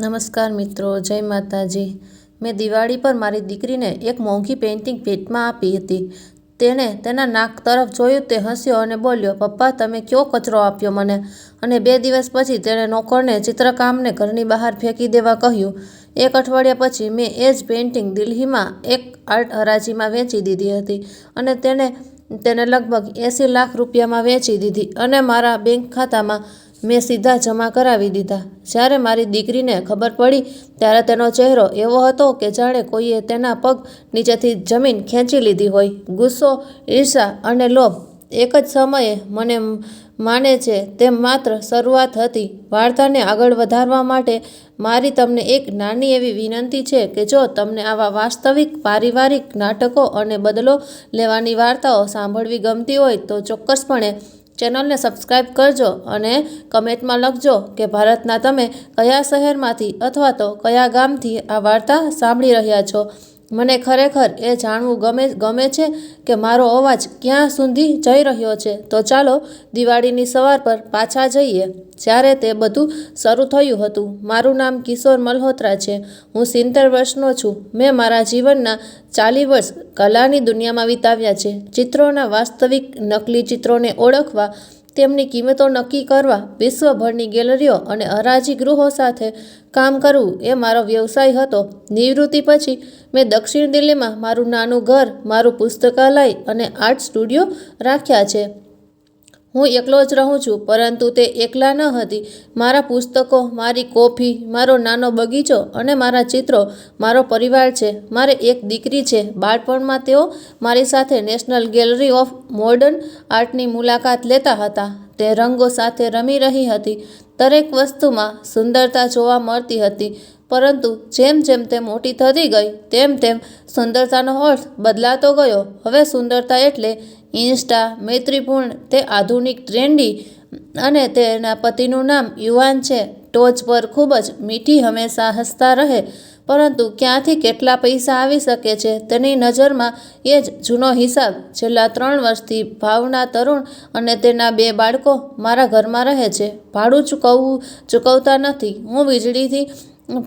નમસ્કાર મિત્રો, જય માતાજી. મેં દિવાળી પર મારી દીકરીને એક મોંઘી પેઇન્ટિંગ ભેટમાં આપી હતી. તેણે તેના નાક તરફ જોયું, તે હસ્યો અને બોલ્યો, પપ્પા, તમે કયો કચરો આપ્યો મને? અને બે દિવસ પછી તેણે નોકરને ચિત્રકામને ઘરની બહાર ફેંકી દેવા કહ્યું. એક અઠવાડિયા પછી મેં એ જ પેઇન્ટિંગ દિલ્હીમાં એક આર્ટ હરાજીમાં વેચી દીધી હતી અને તેણે તેને લગભગ એંસી લાખ રૂપિયામાં વેચી દીધી અને મારા બેંક ખાતામાં મેં સીધા જમા કરાવી દીધા. જ્યારે મારી દીકરીને ખબર પડી, ત્યારે તેનો ચહેરો એવો હતો કે જાણે કોઈએ તેના પગ નીચેથી જમીન ખેંચી લીધી હોય. ગુસ્સો, ઈર્ષા અને લોભ એક જ સમયે મને માને છે તેમ માત્ર શરૂઆત હતી. વાર્તાને આગળ વધારવા માટે મારી તમને એક નાની એવી વિનંતી છે કે જો તમને આવા વાસ્તવિક, પારિવારિક નાટકો અને બદલો લેવાની વાર્તાઓ સાંભળવી ગમતી હોય તો ચોક્કસપણે ચેનલને સબસ્ક્રાઇબ કરજો અને કમેન્ટમાં લખજો કે ભારતના તમે કયા શહેરમાંથી અથવા તો કયા ગામથી આ વાર્તા સાંભળી રહ્યા છો. મને ખરેખર એ જાણવું ગમે ગમે છે કે મારો અવાજ ક્યાં સુધી જઈ રહ્યો છે. તો ચાલો દિવાળીની સવાર પર પાછા જઈએ. જ્યારે તે બધું શરૂ થયું હતું. મારું નામ કિશોર મલ્હોત્રા છે. હું સિત્તેર વર્ષનો છું. મેં મારા જીવનના ચાલી વર્ષ કલાની દુનિયામાં વિતાવ્યા છે. ચિત્રોના વાસ્તવિક નકલી ચિત્રોને ઓળખવા તેમની કિંમતો નક્કી કરવા વિશ્વભરની ગેલેરીઓ અને હરાજી ગૃહો સાથે કામ કરવું એ મારો વ્યવસાય હતો. નિવૃત્તિ પછી મેં દક્ષિણ દિલ્હીમાં મારું નાનું ઘર, મારું પુસ્તકાલય અને આર્ટ સ્ટુડિયો રાખ્યા છે. હું એકલો જ રહું છું, પરંતુ તે એકલા ન હતી. મારા પુસ્તકો, મારી કોફી, મારો નાનો બગીચો અને મારા ચિત્રો મારો પરિવાર છે. મારે એક દીકરી છે. બાળપણમાં તેઓ મારી સાથે નેશનલ ગેલેરી ઓફ મોડર્ન આર્ટની મુલાકાત લેતા હતા. તે રંગો સાથે રમી રહી હતી. દરેક વસ્તુમાં સુંદરતા જોવા મળતી હતી, પરંતુ જેમ જેમ તે મોટી થતી ગઈ, તેમ તેમ સુંદરતાનો અર્થ બદલાતો ગયો. હવે સુંદરતા એટલે ઇન્સ્ટા, મૈત્રીપૂર્ણ, તે આધુનિક, ટ્રેન્ડી અને તેના પતિનું નામ યુવાન છે. ટોચ પર ખૂબ જ મીઠી હંમેશા હસતા રહે, પરંતુ ક્યાંથી કેટલા પૈસા આવી શકે છે તેની નજરમાં એ જ જૂનો હિસાબ. છેલ્લા ત્રણ વર્ષથી ભાવના તરુણ અને તેના બે બાળકો મારા ઘરમાં રહે છે. ભાડું ચૂકવવું ચૂકવતા નથી. હું વીજળીથી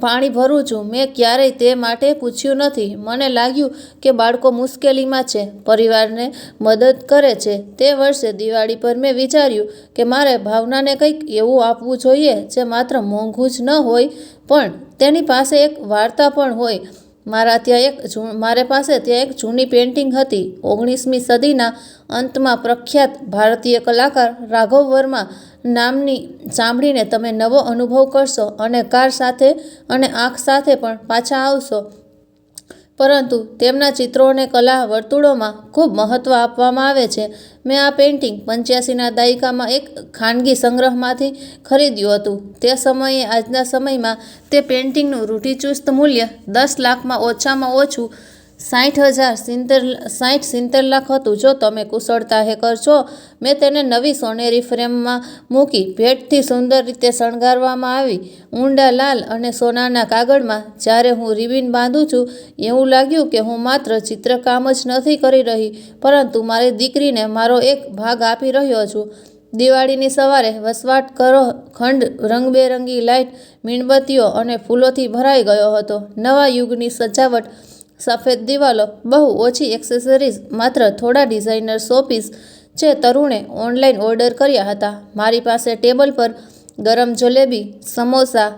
પાણી ભરું છું. મેં ક્યારેય તે માટે પૂછ્યું નથી. મને લાગ્યું કે બાળકો મુશ્કેલીમાં છે. પરિવારને મદદ કરે છે. તે વર્ષે દિવાળી પર મેં વિચાર્યું કે મારે ભાવનાને કંઈક એવું આપવું જોઈએ જે માત્ર મોંઘું જ ન હોય, પણ તેની પાસે એક વાર્તા પણ હોય. મારા ત્યાં એક મારે પાસે ત્યાં એક જૂની પેઇન્ટિંગ હતી. ઓગણીસમી સદીના અંતમાં પ્રખ્યાત ભારતીય કલાકાર રાઘવ વર્મા નામની સાંભળીને તમે નવો અનુભવ કરશો અને કાર સાથે અને આંખ સાથે પણ પાછા આવશો. પરંતુ તેમના ચિત્રો અને કલા વર્તુળોમાં ખૂબ મહત્ત્વ આપવામાં આવે છે. મેં આ પેઇન્ટિંગ પંચ્યાસીના દાયકામાં એક ખાનગી સંગ્રહમાંથી ખરીદ્યું હતું. તે સમયે આજના સમયમાં તે પેઇન્ટિંગનું રૂઢિચુસ્ત મૂલ્ય દસ લાખમાં ઓછામાં ઓછું સાઠ હજાર સિત્તેર સાઠ સિત્તેર લાખ હતું. જો તમે કુશળતા હેકર છો મેં તેને નવી સોનેરી ફ્રેમમાં મૂકી ભેટથી સુંદર રીતે શણગારવામાં આવી. ઊંડા, લાલ અને સોનાના કાગળમાં જ્યારે હું રિબિન બાંધું છું, એવું લાગ્યું કે હું માત્ર ચિત્રકામ જ નથી કરી રહી, પરંતુ મારી દીકરીને મારો એક ભાગ આપી રહ્યો છું. દિવાળીની સવારે વસવાટ કરો, ખંડ રંગબેરંગી લાઇટ મીણબત્તીઓ અને ફૂલોથી ભરાઈ ગયો હતો. નવા યુગની સજાવટ સફેદ દિવાલો, બહુ ઓછી એક્સેસરીઝ, માત્ર થોડા ડિઝાઇનર શોપીસ જે તરુણે ઓનલાઈન ઓર્ડર કર્યા હતા. મારી પાસે ટેબલ પર ગરમ જલેબી, સમોસા,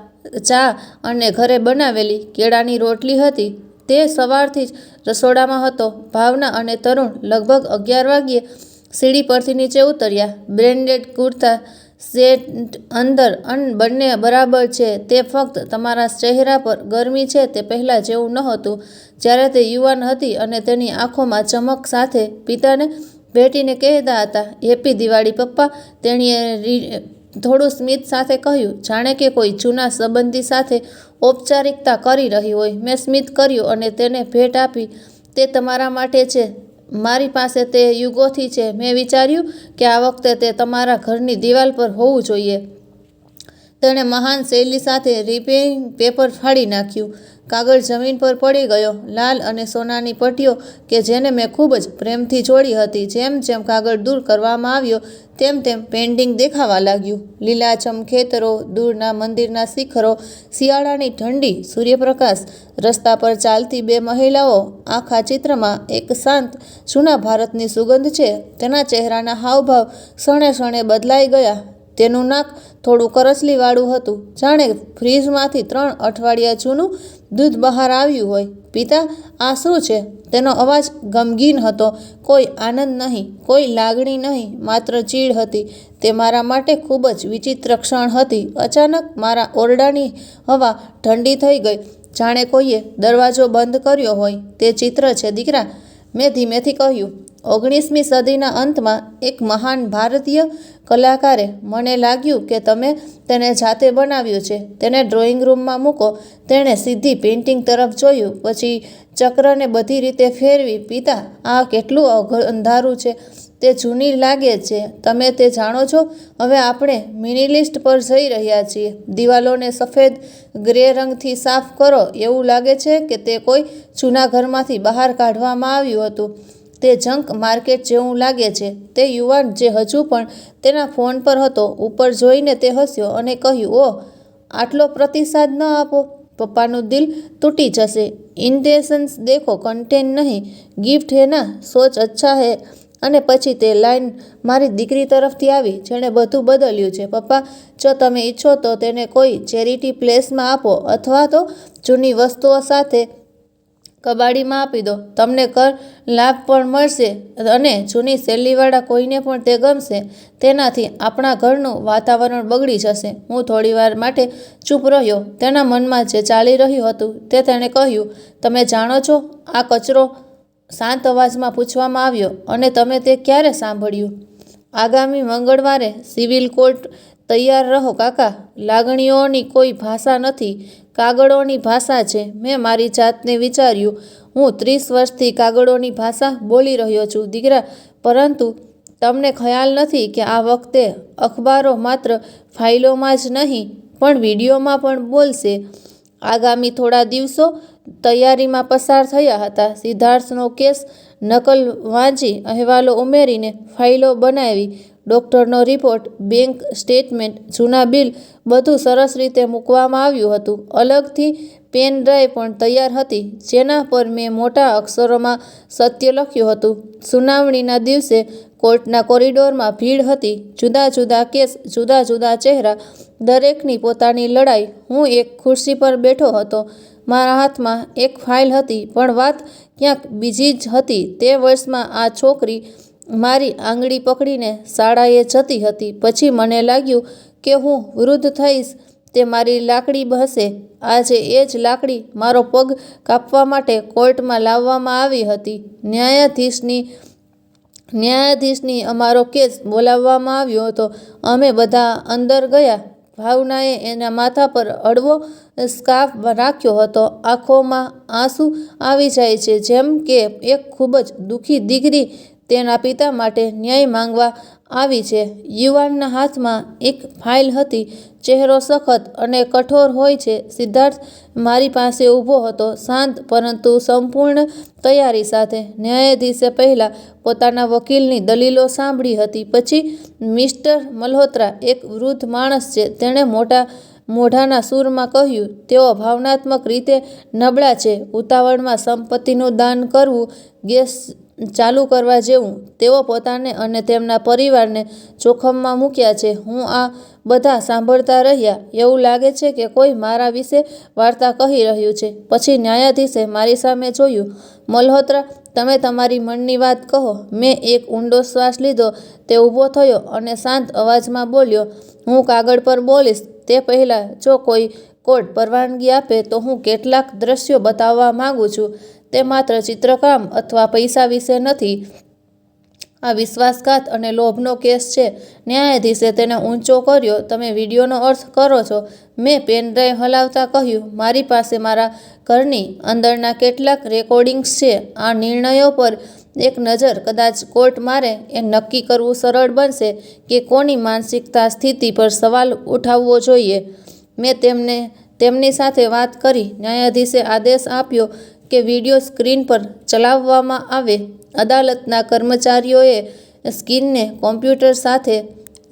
ચા અને ઘરે બનાવેલી કેળાની રોટલી હતી. તે સવારથી જ રસોડામાં હતો. ભાવના અને તરુણ લગભગ અગિયાર વાગ્યે સીડી પરથી નીચે ઉતર્યા. બ્રેન્ડેડ કુર્તા સેટ અંદર અન બંને બરાબર છે, તે ફક્ત તમારા ચહેરા પર ગરમી છે, તે પહેલાં જેવું નહોતું જ્યારે તે યુવાન હતી અને તેની આંખોમાં ચમક સાથે પિતાને ભેટીને કહેતા હતા, હેપી દિવાળી પપ્પા, તેણીએ થોડું સ્મિત સાથે કહ્યું, જાણે કે કોઈ જૂના સંબંધી સાથે ઔપચારિકતા કરી રહી હોય. મેં સ્મિત કર્યું અને તેને ભેટ આપી. તે તમારા માટે છે. મારી પાસે તે યુગોથી છે. મેં વિચાર્યું કે આ વખતે તે તમારા ઘરની દિવાલ પર હોવું જોઈએ. તેણે મહાન શૈલી સાથે રિપેરિંગ પેપર ફાડી નાખ્યું. કાગળ જમીન પર પડી ગયો. લાલ અને સોનાની પટ્ટીઓ કે જેને મેં ખૂબ જ પ્રેમથી જોડી હતી, જેમ જેમ કાગળ દૂર કરવામાં આવ્યો, તેમ તેમ પેન્ટિંગ દેખાવા લાગ્યું. લીલાછમ ખેતરો, દૂરના મંદિરના શિખરો, શિયાળાની ઠંડી, સૂર્યપ્રકાશ, રસ્તા પર ચાલતી બે મહિલાઓ, આખા ચિત્રમાં એક શાંત, જૂના ભારતની સુગંધ છે. તેના ચહેરાના હાવભાવ ક્ષણે ક્ષણે બદલાઈ ગયા. તેનું નાક થોડું કરચલીવાળું હતું. જાણે ફ્રીજમાંથી ત્રણ અઠવાડિયા જૂનું દૂધ બહાર આવ્યું હોય. પિતા, આ શું છે? તેનો અવાજ ગમગીન હતો. કોઈ આનંદ નહીં, કોઈ લાગણી નહીં, માત્ર ચીડ હતી. તે મારા માટે ખૂબ જ વિચિત્ર ક્ષણ હતી. અચાનક મારા ઓરડાની હવા ઠંડી થઈ ગઈ. જાણે કોઈએ દરવાજો બંધ કર્યો હોય. તે ચિત્ર છે, દીકરા, મેં ધીમેથી કહ્યું ઓગણીસમી સદીના અંતમાં એક મહાન ભારતીય કલાકારે મને લાગ્યું કે તમે તેને જાતે બનાવ્યું છે. તેને ડ્રોઈંગ રૂમમાં મૂકો. તેણે સીધી પેઇન્ટિંગ તરફ જોયું. પછી ચક્રને બધી રીતે ફેરવી પિતા, આ કેટલું અઘ- અંધારું છે. તે જૂની લાગે છે. તમે તે જાણો છો? હવે આપણે મિનિલિસ્ટ પર જઈ રહ્યા છીએ. દિવાલોને સફેદ ગ્રે રંગથી સાફ કરો. એવું લાગે છે કે તે કોઈ જૂના ઘરમાંથી બહાર કાઢવામાં આવ્યું હતું. તે જંક માર્કેટ જેવું લાગે છે. તે યુવાન જે હજુ પણ તેના ફોન પર હતો, ઉપર જોઈને તે હસ્યો અને કહ્યું, ઓહ, આટલો પ્રતિસાદ ન આપો. પપ્પાનું દિલ તૂટી જશે. ઇન્ટેશન્સ દેખો કન્ટેન નહીં. ગિફ્ટ હે ના, સોચ અચ્છા હે. અને પછી તે લાઈન મારી દીકરી તરફથી આવી, જેણે બધું બદલ્યું છે. પપ્પા, જો તમે ઈચ્છો તો તેને કોઈ ચેરિટી પ્લેસમાં આપો અથવા તો જૂની વસ્તુઓ સાથે કબાડીમાં આપી દો. તમને કર, લાભ પણ મળશે અને જૂની શૈલીવાળા કોઈને પણ તે ગમશે. તેનાથી આપણા ઘરનું વાતાવરણ બગડી જશે. હું થોડીવાર માટે ચૂપ રહ્યો. તેના મનમાં જે ચાલી રહ્યું હતું તે તેણે કહ્યું, તમે જાણો છો, આ કચરો શાંત અવાજમાં પૂછવામાં આવ્યો અને તમે તે ક્યારે સાંભળ્યું? આગામી મંગળવારે સિવિલ કોર્ટ તૈયાર રહો કાકા. લાગણીઓની કોઈ ભાષા નથી. કાગળોની ભાષા છે. મેં મારી જાતને વિચાર્યું. હું ત્રીસ વર્ષથી કાગળોની ભાષા બોલી રહ્યો છું, દીકરા. પરંતુ તમને ખ્યાલ નથી કે આ વખતે અખબારો માત્ર ફાઇલોમાં જ નહીં, પણ વિડીયોમાં પણ બોલશે. આગામી થોડા દિવસો તૈયારીમાં પસાર થયા હતા. સિદ્ધાર્થનો કેસ નકલ વાંચી અહેવાલો ઉમેરીને ફાઇલો બનાવી. ડૉક્ટરનો રિપોર્ટ, બેંક સ્ટેટમેન્ટ, જૂના બિલ બધું સરસ રીતે મૂકવામાં આવ્યું હતું. અલગથી પેન ડ્રાઈવ પણ તૈયાર હતી, જેના પર મેં મોટા અક્ષરોમાં સત્ય લખ્યું હતું. સુનાવણીના દિવસે કોર્ટના કોરિડોરમાં ભીડ હતી. જુદા જુદા કેસ, જુદા જુદા ચહેરા, દરેકની પોતાની લડાઈ. હું એક ખુરશી પર બેઠો હતો. મારા હાથમાં એક ફાઇલ હતી, પણ વાત ક્યાંક બીજી જ હતી. તે વર્ષમાં આ છોકરી મારી આંગળી પકડીને શાળાએ જતી હતી. પછી મને લાગ્યું કે હું વૃદ્ધ થઈશ. તે મારી લાકડી હશે આજે એ જ લાકડી મારો પગ કાપવા માટે કોર્ટમાં લાવવામાં આવી હતી. ન્યાયાધીશની ન્યાયાધીશની અમારો કેસ બોલાવવામાં આવ્યો હતો. અમે બધા અંદર ગયા. ભાવનાએ એના માથા પર અડવો સ્કાર્ફ રાખ્યો હતો. આંખોમાં આંસુ આવી જાય છે. જેમ કે એક ખૂબ જ દુઃખી દીકરી તેના પિતા માટે ન્યાય માંગવા આવી છે. યુવાનના હાથમાં એક ફાઇલ હતી. ચહેરો સખત અને કઠોર હોય છે. સિદ્ધાર્થ મારી પાસે ઊભો હતો. શાંત પરંતુ સંપૂર્ણ તૈયારી સાથે. ન્યાયાધીશે પહેલાં પોતાના વકીલની દલીલો સાંભળી હતી. પછી મિસ્ટર મલ્હોત્રા, એક વૃદ્ધ માણસ છે, તેણે મોટા મોઢાના સૂરમાં કહ્યું, તેઓ ભાવનાત્મક રીતે નબળા છે. ઉતાવળમાં સંપત્તિનું દાન કરવું ગેસ ચાલુ કરવા જેવું તેઓ પોતાને અને તેમના પરિવારને જોખમમાં મૂક્યા છે. હું આ બધા સાંભળતા રહ્યા. એવું લાગે છે કે કોઈ મારા વિશે વાર્તા કહી રહ્યું છે. પછી ન્યાયાધીશે મારી સામે જોયું, મલ્હોત્રા, તમે તમારી મનની વાત કહો. મેં એક ઊંડો શ્વાસ લીધો. તે ઊભો થયો અને શાંત અવાજમાં બોલ્યો, હું કાગળ પર બોલીશ. તે પહેલાં જો કોઈ કોર્ટ પરવાનગી આપે તો હું કેટલાક દ્રશ્યો બતાવવા માગું છું. તે માત્ર ચિત્રકામ અથવા પૈસા વિશે નથી. આ વિશ્વાસઘાત અને લોભનો કેસ છે. ન્યાયાધીશે તેને ઊંચો કર્યો, તમે વિડીયોનો અર્થ કરો છો. મેં પેન ડ્રાઈવ હલાવતા કહ્યું, મારી પાસે મારા ઘરની અંદરના કેટલાક રેકોર્ડિંગ્સ છે. આ નિર્ણયો પર એક નજર કદાચ કોર્ટ મારે. એ નક્કી કરવું સરળ બનશે કે કોની માનસિકતા સ્થિતિ પર સવાલ ઉઠાવવો જોઈએ. મેં તેમને, તેમની સાથે વાત કરી. ન્યાયાધીશે આદેશ આપ્યો કે વીડિયો સ્ક્રીન પર ચલાવવામાં આવે, અદાલતના કર્મચારીઓએ સ્કીનને કોમ્પ્યુટર સાથે,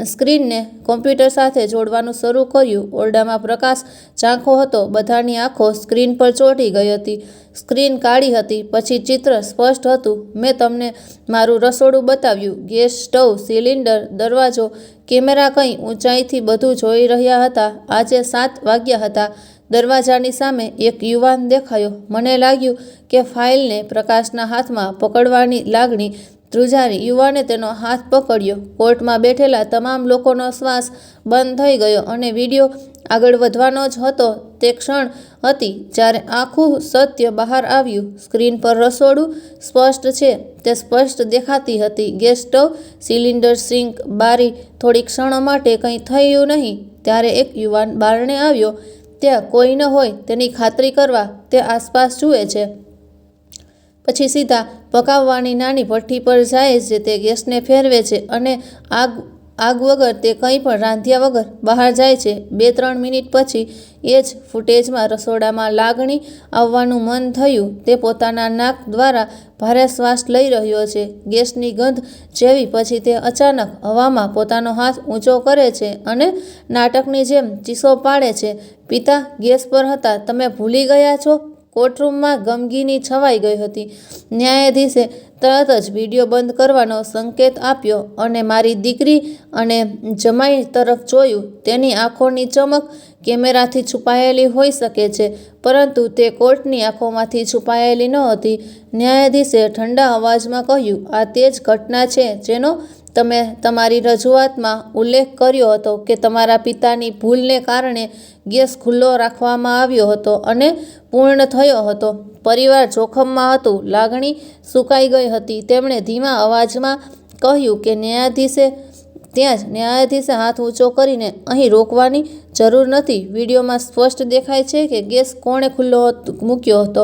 સ્ક્રીનને કોમ્પ્યુટર સાથે જોડવાનું શરૂ કર્યું. ઓરડામાં પ્રકાશ ઝાંખો હતો. બધાની આંખો સ્ક્રીન પર ચોંટી ગઈ હતી. સ્ક્રીન કાળી હતી. પછી ચિત્ર સ્પષ્ટ હતું. મેં તમને મારું રસોડું બતાવ્યું. ગેસ સ્ટવ, સિલિન્ડર, દરવાજો, કેમેરા કંઈ ઊંચાઈથી બધું જોઈ રહ્યા હતા. આજે સાત વાગ્યા હતા. દરવાજાની સામે એક યુવાન દેખાયો. મને લાગ્યું કે ફાઇલને પ્રકાશના હાથમાં પકડવાની લાગણી ધ્રુજારી યુવાને તેનો હાથ પકડ્યો. કોર્ટમાં બેઠેલા તમામ લોકોનો શ્વાસ બંધ થઈ ગયો અને વીડિયો આગળ વધવાનો જ હતો. તે ક્ષણ હતી જ્યારે આખું સત્ય બહાર આવ્યું. સ્ક્રીન પર રસોડું સ્પષ્ટ છે. તે સ્પષ્ટ દેખાતી હતી. ગેસ સ્ટવ, સિલિન્ડર સિંક, બારી થોડી ક્ષણો માટે કંઈ થયું નહીં. ત્યારે એક યુવાન બારણે આવ્યો. ત્યાં કોઈ ન હોય તેની ખાતરી કરવા તે આસપાસ જુએ છે. પછી સીધા પકાવવાની નાની ભઠ્ઠી પર જાય છે તે ગેસને ફેરવે છે અને આગ આગ વગર તે કંઈ પણ રાંધ્યા વગર બહાર જાય છે. બે ત્રણ મિનિટ પછી એ જ ફૂટેજમાં રસોડામાં લાગણી આવવાનું મન થયું. તે પોતાના નાક દ્વારા ભારે શ્વાસ લઈ રહ્યો છે. ગેસની ગંધ જેવી પછી તે અચાનક હવામાં પોતાનો હાથ ઊંચો કરે છે અને નાટકની જેમ ચીસો પાડે છે. પિતા, ગેસ પર હતા. તમે ભૂલી ગયા છો? કોર્ટરૂમમાં ગમગીની છવાઈ ગઈ હતી. ન્યાયાધીશે તરત જ વીડિયો બંધ કરવાનો સંકેત આપ્યો અને મારી દીકરી અને જમાઈ તરફ જોયું. તેની આંખોની ચમક કેમેરાથી છુપાયેલી હોઈ શકે છે, પરંતુ તે કોર્ટની આંખોમાંથી છુપાયેલી નહોતી ન્યાયાધીશે ઠંડા અવાજમાં કહ્યું, આ તે જ ઘટના છે જેનો તમે તમારી રજૂઆતમાં ઉલ્લેખ કર્યો હતો કે તમારા પિતાની ભૂલને કારણે ગેસ ખુલ્લો રાખવામાં આવ્યો હતો અને પૂર્ણ થયો હતો. પરિવાર જોખમમાં હતું, લાગણી સુકાઈ ગઈ હતી. તેમણે ધીમા અવાજમાં કહ્યું કે ન્યાયાધીશે ત્યાં જ ન્યાયાધીશે હાથ ઊંચો કરીને અહીં રોકવાની જરૂર નથી. વિડીયોમાં સ્પષ્ટ દેખાય છે કે ગેસ કોણે ખુલ્લો મૂક્યો હતો.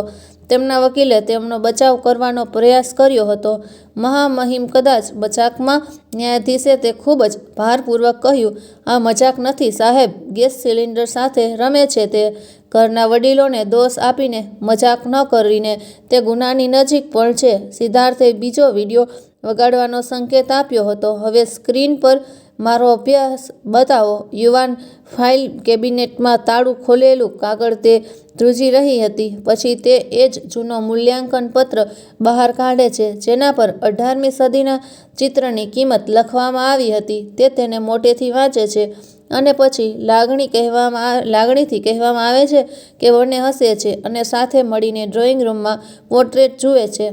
તેમના વકીલે તેમનો બચાવ કરવાનો પ્રયાસ કર્યો હતો. મહામહિમ કદાચ મજાકમાં ન્યાયાધીશે તે ખૂબ જ ભારપૂર્વક કહ્યું, આ મજાક નથી, સાહેબ. ગેસ સિલિન્ડર સાથે રમે છે તે. ઘરના વડીલોને દોષ આપીને મજાક ન કરીને તે ગુનાની નજીક પણ છે. સિદ્ધાર્થે બીજો વીડિયો વગાડવાનો સંકેત આપ્યો હતો. હવે સ્ક્રીન પર મારો અભ્યાસ બતાવો. યુવાન ફાઇલ કેબિનેટમાં તાળું ખોલેલું કાગળ તે ધ્રુજી રહી હતી. પછી તે એ જ જૂનો મૂલ્યાંકન પત્ર બહાર કાઢે છે, જેના પર અઢારમી સદીના ચિત્રની કિંમત લખવામાં આવી હતી. તે તેને મોટેથી વાંચે છે અને પછી લાગણી કહેવામાં લાગણીથી કહેવામાં આવે છે કે બંને હસે છે અને સાથે મળીને ડ્રોઈંગ રૂમમાં પોર્ટ્રેટ જુએ છે.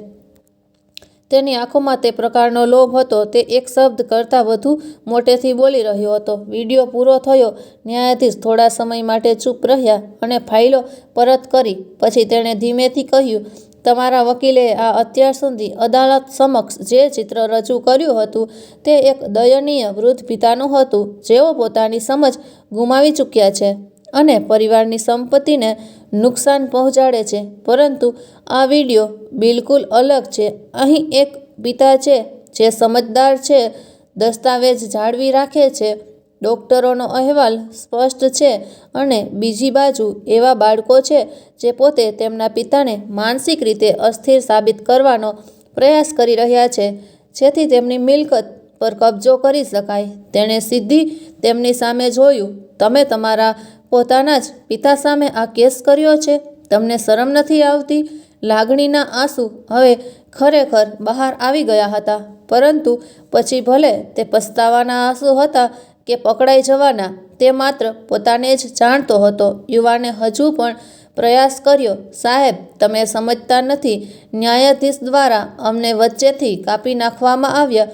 તેની આંખોમાં તે પ્રકારનો લોભ હતો. તે એક શબ્દ કરતાં વધુ મોટેથી બોલી રહ્યો હતો. વીડિયો પૂરો થયો. ન્યાયાધીશ થોડા સમય માટે ચૂપ રહ્યા અને ફાઇલો પરત કરી. પછી તેણે ધીમેથી કહ્યું, તમારા વકીલે આ અત્યાર સુધી અદાલત સમક્ષ જે ચિત્ર રજૂ કર્યું હતું તે એક દયનીય વૃદ્ધ પિતાનું હતું. જેઓ પોતાની સમજ ગુમાવી ચૂક્યા છે. અને પરિવારની સંપત્તિને નુકસાન પહોંચાડે છે. પરંતુ આ વીડિયો બિલકુલ અલગ છે. અહીં એક પિતા છે, જે સમજદાર છે, દસ્તાવેજ જાળવી રાખે છે, ડોક્ટરોનો અહેવાલ સ્પષ્ટ છે અને બીજી બાજુ એવા બાળકો છે, જે પોતે તેમના પિતાને માનસિક રીતે અસ્થિર સાબિત કરવાનો પ્રયાસ કરી રહ્યા છે, જેથી તેમની મિલકત પર કબજો કરી શકાય. તેણે સીધી તેમની સામે જોયું, તમે તમારા પોતાના જ પિતા સામે આ કેસ કર્યો છે. તમને શરમ નથી આવતી? લાગણીના આંસુ હવે ખરેખર બહાર આવી ગયા હતા. પરંતુ પછી ભલે તે પસ્તાવાના આંસુ હતા કે પકડાઈ જવાના, તે માત્ર પોતાને જ જાણતો હતો. યુવાને હજુ પણ પ્રયાસ કર્યો, સાહેબ, તમે સમજતા નથી. ન્યાયાધીશ દ્વારા અમને વચ્ચેથી કાપી નાખવામાં આવ્યા.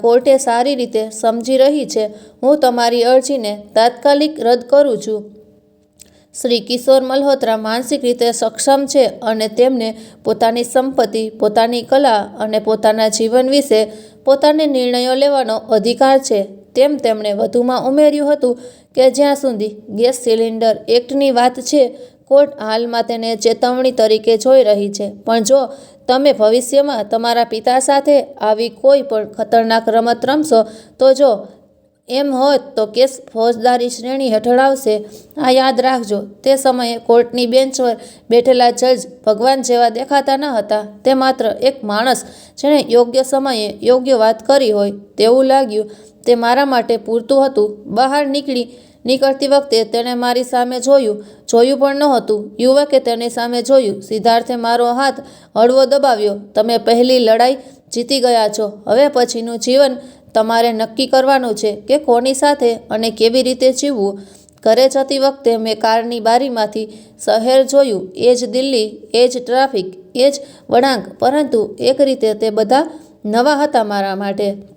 કોર્ટે સારી રીતે સમજી રહી છે. હું તમારી અરજીને તાત્કાલિક રદ કરું છું. શ્રી કિશોર મલ્હોત્રા માનસિક રીતે સક્ષમ છે અને તેમને પોતાની સંપત્તિ, પોતાની કલા અને પોતાના જીવન વિશે પોતાને નિર્ણયો લેવાનો અધિકાર છે. તેમ તેમણે વધુમાં ઉમેર્યું હતું કે જ્યાં સુધી ગેસ સિલિન્ડર એક્ટની વાત છે કોર્ટ હાલમાં તેને ચેતવણી તરીકે જોઈ રહી છે. પણ જો તમે ભવિષ્યમાં તમારા પિતા સાથે આવી કોઈ પણ ખતરનાક રમત રમશો, તો જો એમ હોત તો કેસ ફોજદારી શ્રેણી હેઠળ આવશે. આ યાદ રાખજો, તે સમયે કોર્ટની બેન્ચ પર બેઠેલા જજ ભગવાન જેવા દેખાતા ન હતા. તે માત્ર એક માણસ જેણે યોગ્ય સમયે યોગ્ય વાત કરી હોય તેવું લાગ્યું. તે મારા માટે પૂરતું હતું. બહાર નીકળી નીકળતી વખતે તેણે મારી સામે જોયું જોયું પણ નહોતું. યુવકે તેની સામે જોયું. સિદ્ધાર્થે મારો હાથ હળવો દબાવ્યો. તમે પહેલી લડાઈ જીતી ગયા છો. હવે પછીનું જીવન તમારે નક્કી કરવાનું છે કે કોની સાથે અને કેવી રીતે જીવવું. ઘરે જતી વખતે મેં કારની બારીમાંથી શહેર જોયું. એ જ દિલ્હી, એ જ ટ્રાફિક, એ જ વળાંક, પરંતુ એક રીતે તે બધા નવા હતા મારા માટે.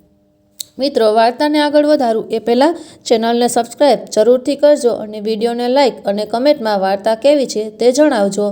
મિત્રો, વાર્તાને આગળ વધારું એ પહેલાં ચેનલને સબસ્ક્રાઈબ જરૂરથી કરજો અને વિડીયોને લાઇક અને કમેન્ટમાં વાર્તા કેવી છે તે જણાવજો.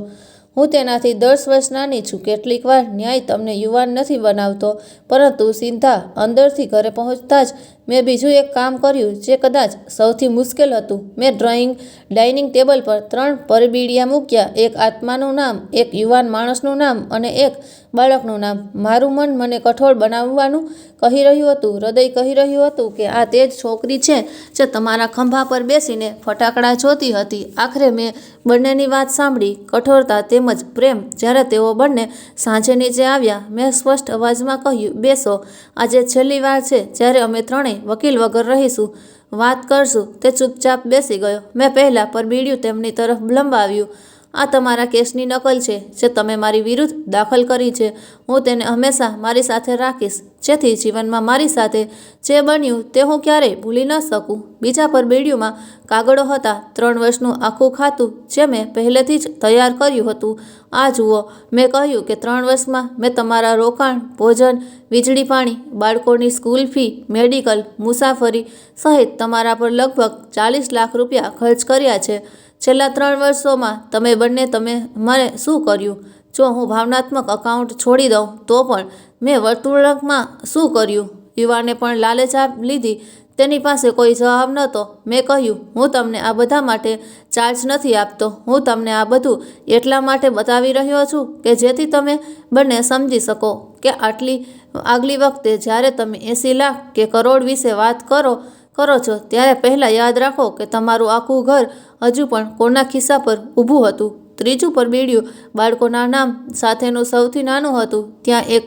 હું તેનાથી દસ વર્ષ નાની છું. કેટલીક વાર ન્યાય તમને યુવાન નથી બનાવતો, પરંતુ સીધા અંદરથી ઘરે પહોંચતા જ મેં બીજું એક કામ કર્યું જે કદાચ સૌથી મુશ્કેલ હતું. મેં ડ્રોઈંગ, ડાઇનિંગ ટેબલ પર ત્રણ પરબીડિયા મૂક્યા. એક આત્માનું નામ, એક યુવાન માણસનું નામ અને એક બાળકનું નામ. મારું મન મને કઠોળ બનાવવાનું કહી રહ્યું હતું, હૃદય કહી રહ્યું હતું કે આ તે જ છોકરી છે જે તમારા ખંભા પર બેસીને ફટાકડા જોતી હતી. આખરે મેં બંનેની વાત સાંભળી. કઠોરતા તેમજ પ્રેમ જ્યારે તેઓ બંને સાંજે નીચે આવ્યા, મેં સ્પષ્ટ અવાજમાં કહ્યું, બેસો, આજે છેલ્લી વાર છે જ્યારે અમે ત્રણેય વકીલ વગર રહીશું. વાત કરશું, તે ચૂપચાપ બેસી ગયો. મેં પહેલાં પરબીડિયું તેમની તરફ લંબાવ્યું. આ તમારા કેસની નકલ છે, જે તમે મારી વિરુદ્ધ દાખલ કરી છે. હું તેને હંમેશા મારી સાથે રાખીશ, જેથી જીવનમાં મારી સાથે જે બન્યું તે હું ક્યારેય ભૂલી ન શકું. બીજા પર બેડીઓમાં કાગળો હતા, ત્રણ વર્ષનું આખું ખાતું જે મેં પહેલેથી જ તૈયાર કર્યું હતું. આ જુઓ, મેં કહ્યું કે ત્રણ વર્ષમાં મેં તમારા રોકાણ, ભોજન, વીજળી પાણી, બાળકોની સ્કૂલ ફી, મેડિકલ, મુસાફરી સહિત તમારા પર લગભગ ચાલીસ લાખ રૂપિયા ખર્ચ કર્યા છે. છેલ્લા ત્રણ વર્ષોમાં તમે બંને તમે મને શું કર્યું? જો હું ભાવનાત્મક અકાઉન્ટ છોડી દઉં, તો પણ મેં વર્તુળકમાં શું કર્યું? યુવાને પણ લાલચ લીધી. તેની પાસે કોઈ જવાબ નહોતો. મેં કહ્યું, હું તમને આ બધા માટે ચાર્જ નથી આપતો. હું તમને આ બધું એટલા માટે બતાવી રહ્યો છું કે જેથી તમે બંને સમજી શકો કે આટલી આગલી વખતે જ્યારે તમે એંસી લાખ કે કરોડ વિશે વાત કરો કરો છો, ત્યારે પહેલાં યાદ રાખો કે તમારું આખું ઘર હજુ પણ કોના ખિસ્સા પર ઊભું હતું. ત્રીજું પર બીડ્યું બાળકોના નામ સાથેનું સૌથી નાનું હતું. ત્યાં એક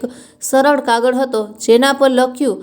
સરળ કાગળ હતો જેના પર લખ્યું,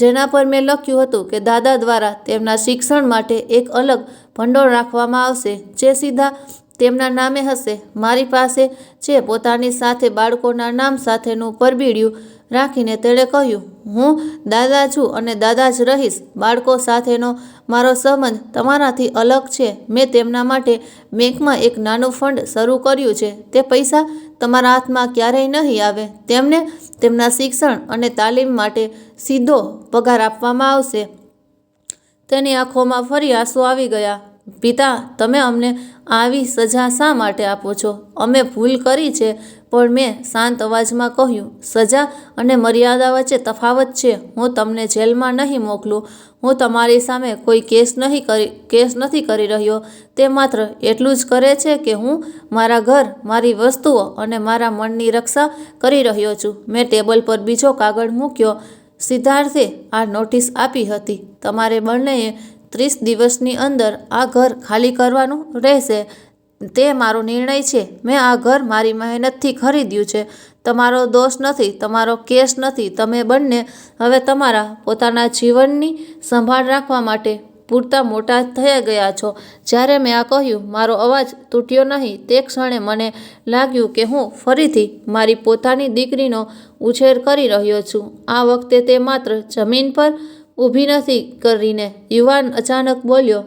જેના પર મેં લખ્યું હતું કે દાદા દ્વારા તેમના શિક્ષણ માટે એક અલગ ભંડોળ રાખવામાં આવશે, જે સીધા તેમના નામે હશે. મારી પાસે જે પોતાની સાથે બાળકોના નામ સાથેનું પરબીડિયું રાખીને તેણે કહ્યું, હું દાદા છું અને દાદા જ રહીશ. બાળકો સાથેનો મારો સંબંધ તમારાથી અલગ છે. મેં તેમના માટે બેંકમાં એક નાનું ફંડ શરૂ કર્યું છે. તે પૈસા તમારા હાથમાં ક્યારેય નહીં આવે. તેમને તેમના શિક્ષણ અને તાલીમ માટે સીધો પગાર આપવામાં આવશે. તેની આંખોમાં ફરી આંસુ આવી ગયા. પિતા, તમે અમને આવી સજા શા માટે આપો છો? અમે ભૂલ કરી છે. પણ મેં શાંત અવાજમાં કહ્યું, સજા અને મર્યાદા વચ્ચે તફાવત છે. હું તમને જેલમાં નહીં મોકલું. હું તમારી સામે કોઈ કેસ નહીં કરી, કેસ નથી કરી રહ્યો. તે માત્ર એટલું જ કરે છે કે હું મારા ઘર, મારી વસ્તુઓ અને મારા મનની રક્ષા કરી રહ્યો છું. મેં ટેબલ પર બીજો કાગળ મૂક્યો. સિદ્ધાર્થે આ નોટિસ આપી હતી. તમારે બંનેએ ત્રીસ દિવસની અંદર આ ઘર ખાલી કરવાનું રહેશે. તે મારો નિર્ણય છે. મેં આ ઘર મારી મહેનતથી ખરીદ્યું છે. તમારો દોષ નથી, તમારો કેસ નથી. તમે બંને હવે તમારા પોતાના જીવનની સંભાળ રાખવા માટે પૂરતા મોટા થઈ ગયા છો. જ્યારે મેં આ કહ્યું, મારો અવાજ તૂટ્યો નહીં. તે ક્ષણે મને લાગ્યું કે હું ફરીથી મારી પોતાની દીકરીનો ઉછેર કરી રહ્યો છું. આ વખતે તે માત્ર જમીન પર ઊભી નથી કરીને યુવાન અચાનક બોલ્યો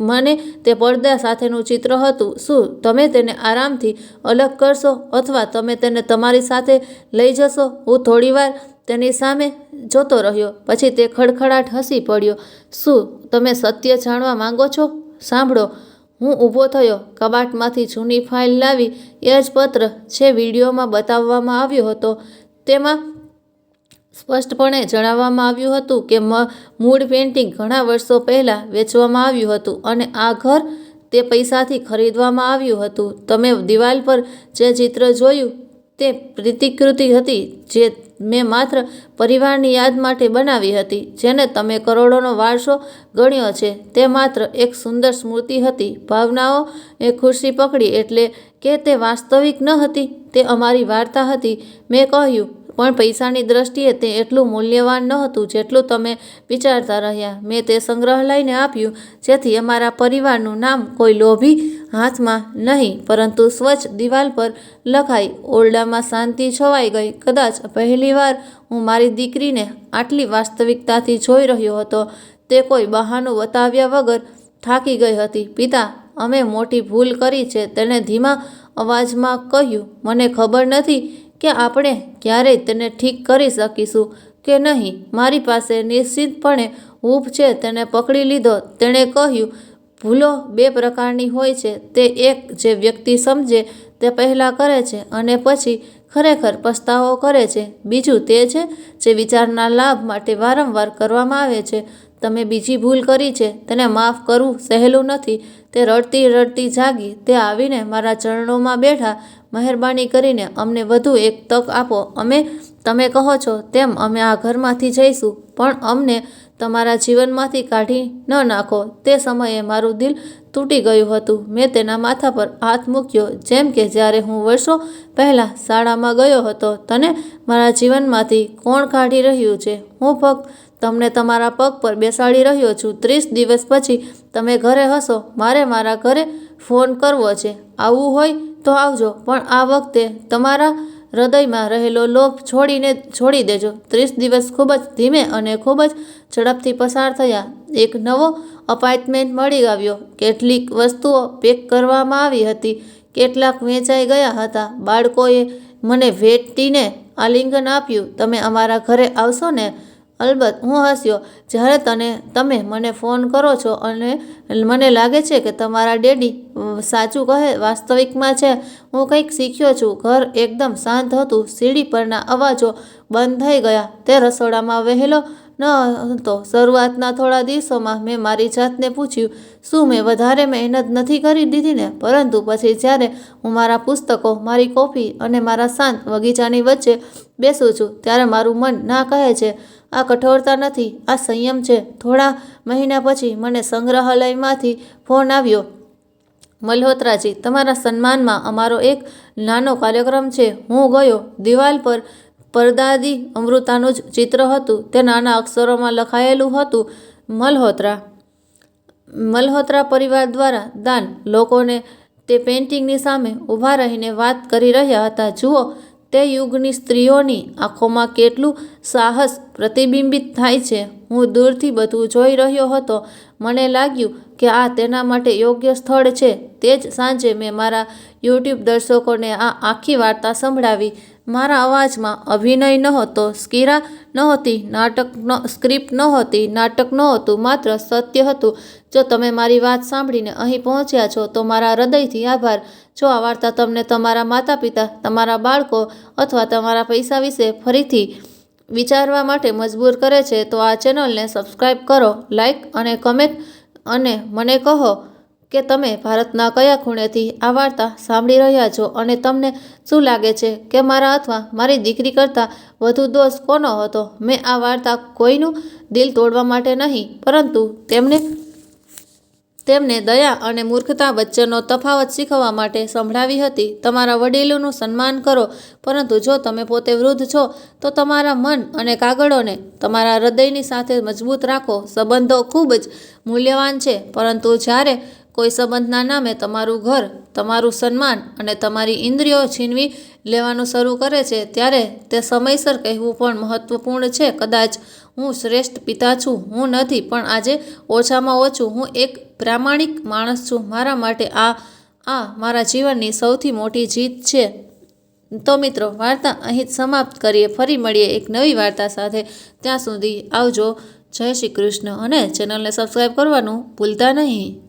મને તે પડદા સાથેનું ચિત્ર હતું. શું તમે તેને આરામથી અલગ કરશો અથવા તમે તેને તમારી સાથે લઈ જશો? હું થોડીવાર તેની સામે જોતો રહ્યો, પછી તે ખડખડાટ હસી પડ્યો. શું તમે સત્ય જાણવા માંગો છો? સાંભળો, હું ઊભો થયો, કબાટમાંથી જૂની ફાઇલ લાવી, એ જ પત્ર જે વિડીયોમાં બતાવવામાં આવ્યો હતો. તેમાં સ્પષ્ટપણે જણાવવામાં આવ્યું હતું કે મૂળ પેઇન્ટિંગ ઘણા વર્ષો પહેલાં વેચવામાં આવ્યું હતું અને આ ઘર તે પૈસાથી ખરીદવામાં આવ્યું હતું. તમે દિવાલ પર જે ચિત્ર જોયું તે પ્રતિકૃતિ હતી જે મેં માત્ર પરિવારની યાદ માટે બનાવી હતી, જેને તમે કરોડોનો વારસો ગણ્યો છે. તે માત્ર એક સુંદર સ્મૃતિ હતી. ભાવનાઓ એ ખુરશી પકડી એટલે કે તે વાસ્તવિક ન હતી, તે અમારી વાર્તા હતી. મેં કહ્યું પણ પૈસાની દ્રષ્ટિએ તે એટલું મૂલ્યવાન નહોતું જેટલું તમે વિચારતા રહ્યા. મેં તે સંગ્રહ લઈને આપ્યું, જેથી અમારા પરિવારનું નામ કોઈ લોભી હાથમાં નહીં, પરંતુ સ્વચ્છ દિવાલ પર લખાઈ ઓરડામાં શાંતિ છવાઈ ગઈ. કદાચ પહેલીવાર હું મારી દીકરીને આટલી વાસ્તવિકતાથી જોઈ રહ્યો હતો. તે કોઈ બહાનું બતાવ્યા વગર થાકી ગઈ હતી. પિતા, અમે મોટી ભૂલ કરી છે, તેણે ધીમા અવાજમાં કહ્યું. મને ખબર નથી કે આપણે ક્યારેય તેને ઠીક કરી શકીશું કે નહીં? મારી પાસે નિશ્ચિતપણે હૂફ છે, તેને પકડી લીધો. તેણે કહ્યું, ભૂલો બે પ્રકારની હોય છે. તે એક જે વ્યક્તિ સમજે તે પહેલાં કરે છે અને પછી ખરેખર પસ્તાવો કરે છે. બીજું તે છે જે વિચારના લાભ માટે વારંવાર કરવામાં આવે છે. તમે બીજી ભૂલ કરી છે, તેને માફ કરવું સહેલું નથી. તે રડતી રડતી જાગી. તે આવીને મારા ચરણોમાં બેઠા, મહેરબાની કરીને અમને વધુ એક તક આપો. અમે, તમે કહો છો તેમ અમે આ ઘરમાંથી જઈશું, પણ અમને તમારા જીવનમાંથી કાઢી ન નાખો. તે સમયે મારું દિલ તૂટી ગયું હતું. મેં તેના માથા પર હાથ મૂક્યો, જેમ કે જ્યારે હું વર્ષો પહેલાં શાળામાં ગયો હતો. તને મારા જીવનમાંથી કોણ કાઢી રહ્યું છે? હું ફક્ત તમને તમારા પગ પર બેસાડી રહ્યો છું. ત્રીસ દિવસ પછી તમે ઘરે હશો. મારે મારા ઘરે ફોન કરવો છે. આવવું હોય તો આવજો, પણ આ વખતે તમારા હૃદયમાં રહેલો લોભ છોડીને છોડી દેજો. ત્રીસ દિવસ ખૂબ જ ધીમે અને ખૂબ જ ઝડપથી પસાર થયા. એક નવો અપાર્ટમેન્ટ મળી આવ્યો. કેટલીક વસ્તુઓ પેક કરવામાં આવી હતી. કેટલાક વેચાઈ ગયા હતા. બાળકોએ મને ભેટીને આલિંગન આપ્યું. તમે અમારા ઘરે આવશો ને? અલબત્ત હું હસ્યો, જ્યારે તને, તમે મને ફોન કરો છો અને મને લાગે છે કે તમારા ડેડી સાચું કહે, વાસ્તવિકમાં છે, હું કંઈક શીખ્યો છું. ઘર એકદમ શાંત હતું, સીડી પરના અવાજો બંધ થઈ ગયા. તે રસોડામાં વહેલો ન હતો. શરૂઆતના થોડા દિવસોમાં મેં મારી જાતને પૂછ્યું, શું મેં વધારે મહેનત નથી કરી દીધી ને પરંતુ પછી જ્યારે હું મારા પુસ્તકો, મારી કોફી અને મારા શાંત બગીચાની વચ્ચે બેસું છું, ત્યારે મારું મન ના કહે છે, આ કઠોરતા નથી, આ સંયમ છે. થોડા મહિના પછી મને સંગ્રહાલયમાંથી ફોન આવ્યો, મલ્હોત્રાજી, તમારા સન્માનમાં અમારો એક નાનો કાર્યક્રમ છે. હું ગયો દિવાલ પર પરદાદી અમૃતાનું જ ચિત્ર હતું. તે નાના અક્ષરોમાં લખાયેલું હતું, મલ્હોત્રા. મલ્હોત્રા પરિવાર દ્વારા દાન. લોકોને તે પેઇન્ટિંગની સામે ઊભા રહીને વાત કરી રહ્યા હતા. જુઓ, તે યુગની સ્ત્રીઓની આંખોમાં કેટલું સાહસ પ્રતિબિંબિત થાય છે. હું દૂરથી બધું જોઈ રહ્યો હતો. મને લાગ્યું કે આ તેના માટે યોગ્ય સ્થળ છે. તે જ સાંજે મેં મારા યુટ્યુબ દર્શકોને આ આખી વાર્તા સંભળાવી. મારા અવાજમાં અભિનય નહોતો, સ્કીરા નહોતી, નાટક ન, સ્ક્રિપ્ટ નહોતી, નાટક નહોતું, માત્ર સત્ય હતું. જો તમે મારી વાત સાંભળીને અહીં પહોંચ્યા છો, તો મારા હૃદયથી આભાર. જો આ વાર્તા તમને તમારા માતા પિતા તમારા બાળકો અથવા તમારા પૈસા વિશે ફરીથી વિચારવા માટે મજબૂર કરે છે, તો આ ચેનલને સબસ્ક્રાઈબ કરો લાઈક અને કમેન્ટ અને મને કહો. કે તમે ભારતના કયા ખૂણેથી આ વાર્તા સાંભળી રહ્યા છો અને તમને શું લાગે છે કે મારા અથવા મારી દીકરી કરતાં વધુ દોષ કોનો હતો? મેં આ વાર્તા કોઈનું દિલ તોડવા માટે નહીં, પરંતુ તેમને તેમને દયા અને મૂર્ખતા વચ્ચેનો તફાવત શીખવવા માટે સંભળાવી હતી. તમારા વડીલોનું સન્માન કરો, પરંતુ જો તમે પોતે વૃદ્ધ છો, તો તમારા મન અને કાગળોને તમારા હૃદયની સાથે મજબૂત રાખો. સંબંધો ખૂબ જ મૂલ્યવાન છે, પરંતુ જ્યારે કોઈ સંબંધના નામે તમારું ઘર, તમારું સન્માન અને તમારી ઇન્દ્રિયો છીનવી લેવાનું શરૂ કરે છે, ત્યારે તે સમયસર કહેવું પણ મહત્વપૂર્ણ છે. કદાચ હું શ્રેષ્ઠ પિતા છું, હું નથી, પણ આજે ઓછામાં ઓછું હું એક પ્રામાણિક માણસ છું. મારા માટે આ આ મારા જીવનની સૌથી મોટી જીત છે. તો મિત્રો, વાર્તા અહીં સમાપ્ત કરીએ. ફરી મળીએ એક નવી વાર્તા સાથે. ત્યાં સુધી આવજો. જય શ્રી કૃષ્ણ અને ચેનલને સબસ્ક્રાઈબ કરવાનું ભૂલતા નહીં.